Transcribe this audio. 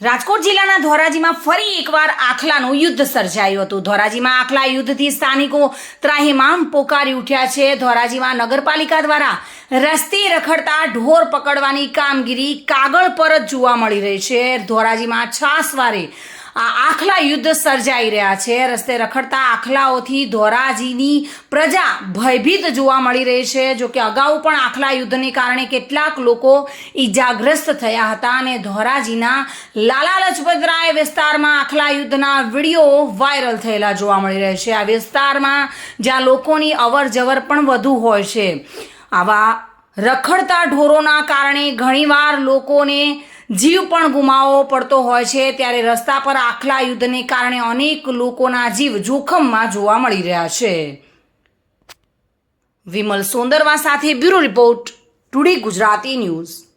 રાજકોટ જિલ્લાના ધોરાજીમાં ફરી એકવાર આખલાનું યુદ્ધ સર્જાયું હતું. ધોરાજીમાં આખલા યુદ્ધથી સ્થાનિકો ત્રાહિમામ પોકારી ઉઠ્યા છે. ધોરાજીમાં નગરપાલિકા દ્વારા રસ્તે રખડતા ઢોર પકડવાની કામગીરી કાગળ પર જ જોવા મળી રહી છે. ધોરાજીમાં છાસવારે આ આખલા યુદ્ધ સર્જાઈ રહ્યા છે. રસ્તે રખડતા આખલાઓથી ધોરાજીની પ્રજા ભયભીત જોવા મળી રહી છે. જો કે અગાઉ પણ આખલા યુદ્ધને કારણે કેટલાક લોકો ઈજાગ્રસ્ત થયા હતા અને ધોરાજીના લાલા લજપતરાય વિસ્તારમાં આખલા યુદ્ધના વીડિયો વાયરલ થયેલા જોવા મળી રહ્યા છે. આ વિસ્તારમાં જ્યાં લોકોની અવર જવર પણ વધુ હોય છે. આવા રખડતા ઢોરોના કારણે ઘણીવાર લોકોને જીવ પણ ગુમાવવો પડતો હોય છે, ત્યારે રસ્તા પર આખલા યુદ્ધને કારણે અનેક લોકોના જીવ જોખમમાં જોવા મળી રહ્યા છે. વિમલ સોંદરવા સાથે bureau report, today Gujarati news.